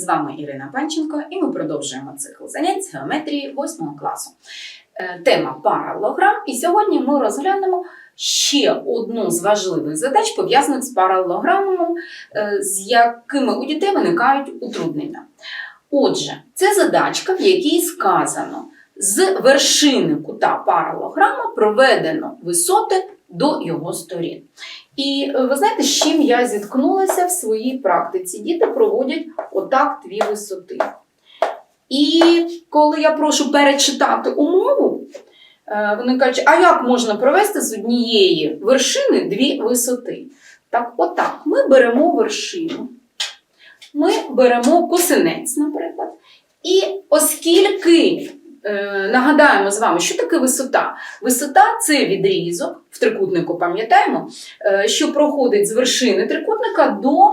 З вами Ірина Панченко, і ми продовжуємо цикл занять з геометрії 8 класу. Е, Тема паралелограм, і сьогодні ми розглянемо ще одну з важливих задач, пов'язаних з паралелограмом, е, з якими у дітей виникають утруднення. Отже, це задачка, в якій сказано, з вершини кута паралелограма проведено висоти до його сторін. І е, ви знаєте, з чим я зіткнулася в своїй практиці? Діти проводять отак дві висоти. І коли я прошу перечитати умову, е, вони кажуть, а як можна провести з однієї вершини дві висоти? Так, отак, ми беремо вершину, ми беремо косинець, наприклад. І оскільки нагадаємо з вами, що таке висота? Висота це відрізок в трикутнику, пам'ятаємо, е, що проходить з вершини трикутника до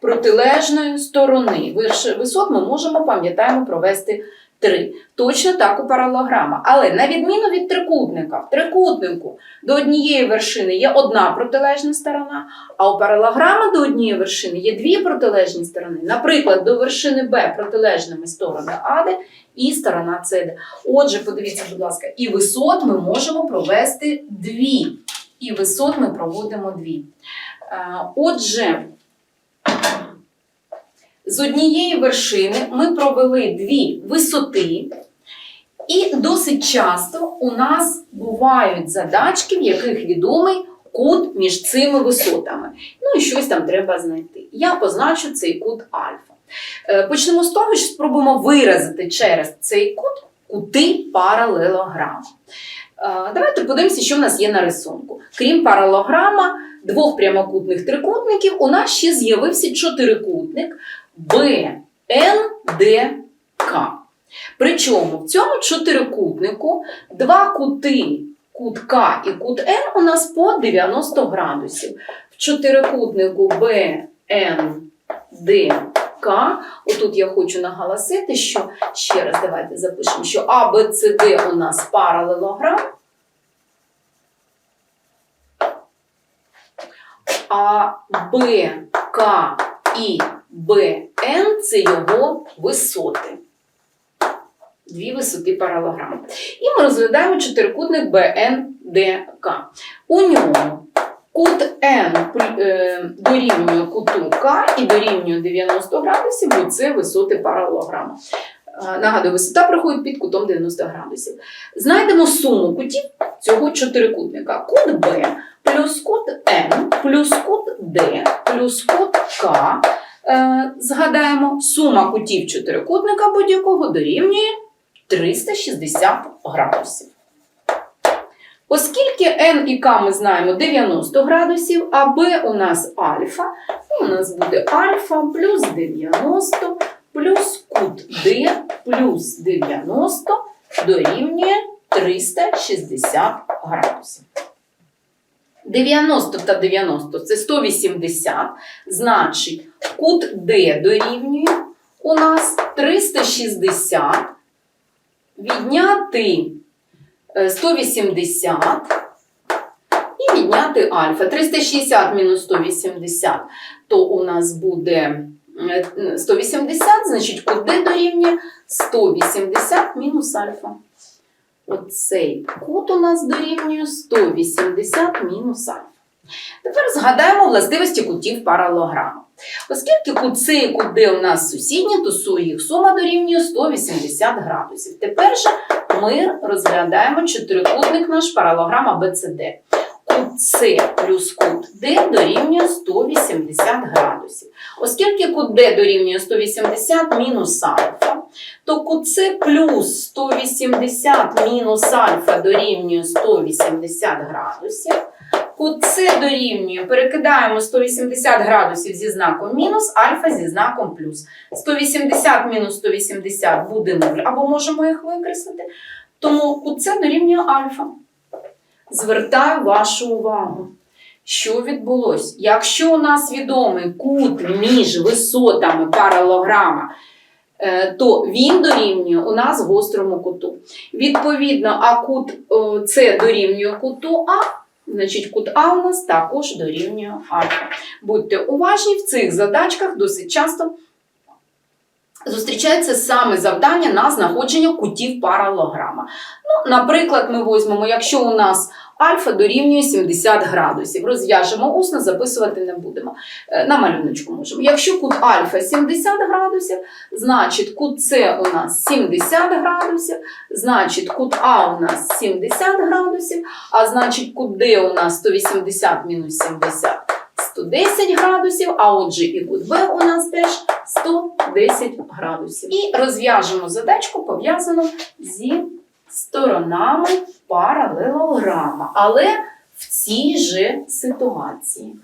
протилежної сторони. Висот ми можемо, пам'ятаємо, провести три. Точно так у паралелограма. Але на відміну від трикутника, в трикутнику до однієї вершини є одна протилежна сторона, а у паралелограма до однієї вершини є дві протилежні сторони. Наприклад, до вершини Б протилежними сторони АД і сторона СД. Отже, подивіться, будь ласка, і висот ми можемо провести дві. І висот ми проводимо дві. Е, Отже, з однієї вершини ми провели дві висоти, і досить часто у нас бувають задачки, в яких відомий кут між цими висотами. Ну і щось там треба знайти. Я позначу цей кут альфа. Е, Почнемо з того, що спробуємо виразити через цей кут кути паралелограма. Е, Давайте подивимося, що в нас є на рисунку. Крім паралелограма, двох прямокутних трикутників, у нас ще з'явився чотирикутник БНДК. Причому в цьому чотирикутнику два кути, кут К і кут Н у нас по 90 градусів. В чотирикутнику БНДК, отут я хочу наголосити, що ще раз давайте запишемо, що А, Б, С, Д у нас паралелограм. А Б, К і БН це його висоти. Дві висоти паралограму. І ми розглядаємо чотирикутник БНДК. У ньому кут N е, дорівнює куту К і дорівнює 90 градусів, бо це висоти паралограму. Е, Нагадую, висота проходить під кутом 90 градусів. Знайдемо суму кутів цього чотирикутника. Кут Б плюс кут Н плюс кут Д плюс кут К. Е, Згадаємо, сума кутів чотирикутника будь-якого дорівнює 360 градусів. Оскільки n і k ми знаємо 90 градусів, а b у нас альфа, то у нас буде альфа плюс 90 плюс кут d плюс 90 дорівнює 360 градусів. 90 та 90 це 180, значить кут D дорівнює у нас 360 відняти 180 і відняти альфа. 360 мінус 180, то у нас буде е, 180, значить кут D дорівнює 180 мінус альфа. Оцей кут у нас дорівнює 180 мінус альфа. Тепер згадаємо властивості кутів паралограму. Оскільки кут С і кут Д у нас сусідні, то їх сума дорівнює 180 градусів. Тепер же ми розглядаємо чотирикутник наш паралограма БЦД. Кут С плюс кут Д дорівнює 180 градусів. Оскільки кут Д дорівнює 180 мінус альфа, то кут С плюс 180 мінус альфа дорівнює 180 градусів. Кут С дорівнює, перекидаємо 180 градусів зі знаком мінус, альфа зі знаком плюс. 180 мінус 180 буде 0, або можемо їх викреслити. Тому С дорівнює альфа. Звертаю вашу увагу. Що відбулося? Якщо у нас відомий кут між висотами паралограма, е, то він дорівнює у нас гострому куту. Відповідно, а кут о, С дорівнює куту А, значить кут А у нас також дорівнює альфа. Будьте уважні, в цих задачках досить часто зустрічається саме завдання на знаходження кутів паралограма. Ну, наприклад, ми візьмемо, якщо у нас альфа дорівнює 70 градусів, розв'яжемо усно, записувати не будемо. Е, На малюночку можемо. Якщо кут альфа 70 градусів, значить кут С у нас 70 градусів, значить кут А у нас 70 градусів, а значить кут Д у нас 180 мінус 70 110 градусів, а отже і кут Б у нас теж 110 градусів. І розв'яжемо задачку, пов'язану зі сторонами паралелограма, але в цій же ситуації.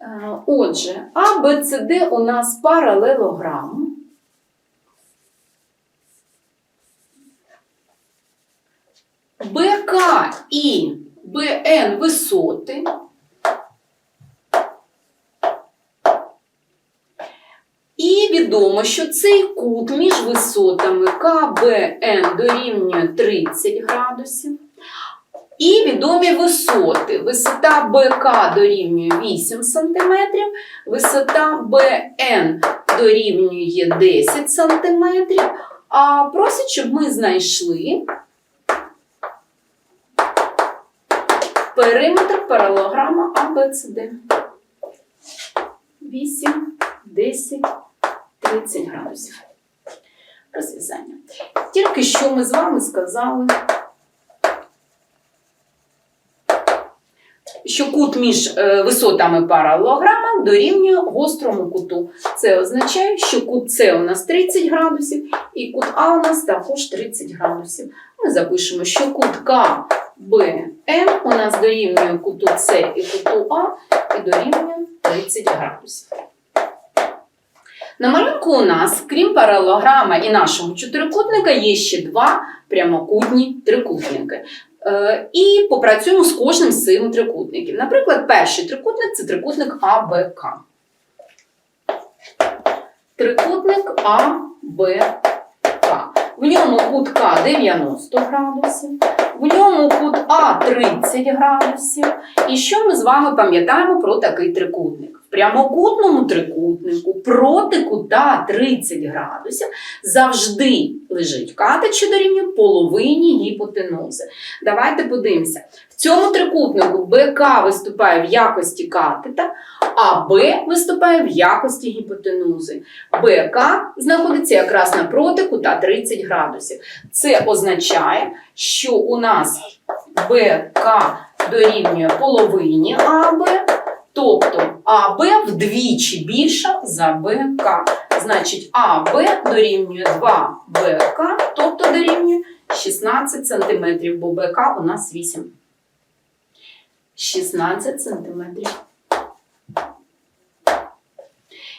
Е, Отже, А, Б, С, Д у нас паралелограм. БК і БН висоти. Відомо, що цей кут між висотами КБН дорівнює 30 градусів. І відомі висоти. Висота БК дорівнює 8 см, висота БН дорівнює 10 см. А просить, щоб ми знайшли периметр паралограма АБЦД. 8, 10, 30 градусів. Розв'язання. Тільки що ми з вами сказали, що кут між е, висотами паралелограма дорівнює гострому куту. Це означає, що кут С у нас 30 градусів і кут А у нас також 30 градусів. Ми запишемо, що кут КБН у нас дорівнює куту С і куту А і дорівнює 30 градусів. На малюнку у нас, крім паралограма і нашого чотирикутника, є ще два прямокутні трикутники. Е, І попрацюємо з кожним з цих трикутників. Наприклад, перший трикутник це трикутник АБК. Трикутник АБК. В ньому кут К 90 градусів, в ньому кут А 30 градусів. І що ми з вами пам'ятаємо про такий трикутник? В прямокутному трикутнику проти кута 30 градусів завжди лежить катет, що дорівнює половині гіпотенузи. Давайте подивимося. В цьому трикутнику БК виступає в якості катета, а Б виступає в якості гіпотенузи. БК знаходиться якраз напроти кута 30 градусів. Це означає, що у нас БК дорівнює половині АБ, тобто АБ вдвічі більша за БК. Значить, АБ дорівнює 2 БК, тобто дорівнює 16 см, бо БК у нас 8. 16 см.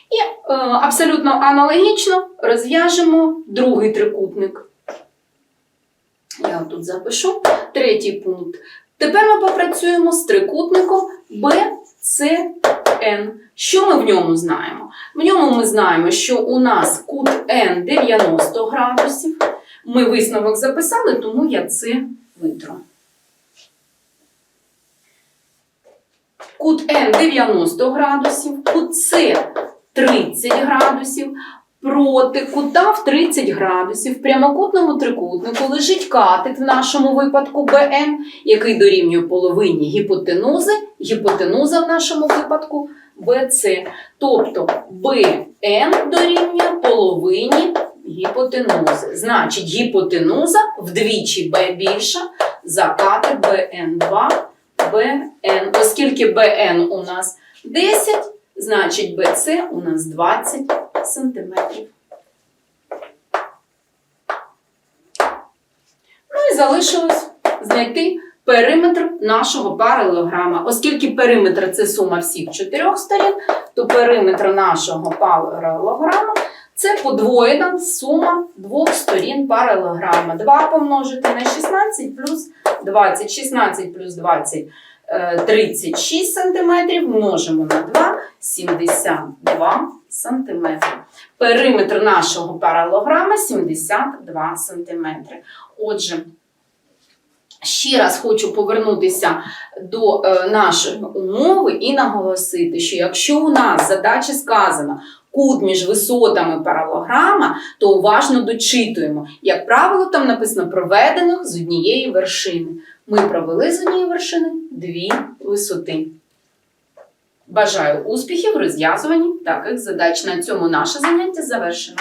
І е, абсолютно аналогічно розв'яжемо другий трикутник. Я тут запишу третій пункт. Тепер ми попрацюємо з трикутником BCN. Що ми в ньому знаємо? В ньому ми знаємо, що у нас кут N 90 градусів. Ми висновок записали, тому я це витру. Кут N 90 градусів, кут С 30 градусів. Проти кута в 30 градусів в прямокутному трикутнику лежить катет в нашому випадку BN, який дорівнює половині гіпотенузи, гіпотенуза в нашому випадку BC. Тобто BN дорівнює половині гіпотенузи. Значить, гіпотенуза вдвічі B більша за катет BN2 BN. Оскільки BN у нас 10, значить BC у нас 20 сантиметрів. Ну і залишилось знайти периметр нашого паралелограма. Оскільки периметр це сума всіх чотирьох сторін, то периметр нашого паралелограма це подвоєна сума двох сторін паралелограма. 2 помножити на 16 плюс 20. 16 плюс 20 е, 36 см множимо на 2 72 см. Периметр нашого паралограма 72 см. Отже, Ще раз хочу повернутися до е, нашої умови і наголосити, що якщо у нас в задачі сказано кут між висотами паралограма, то уважно дочитуємо. Як правило, там написано проведених з однієї вершини. Ми провели з однієї вершини дві висоти. Бажаю успіхів розв'язуванні таких задач. На цьому наше заняття завершено.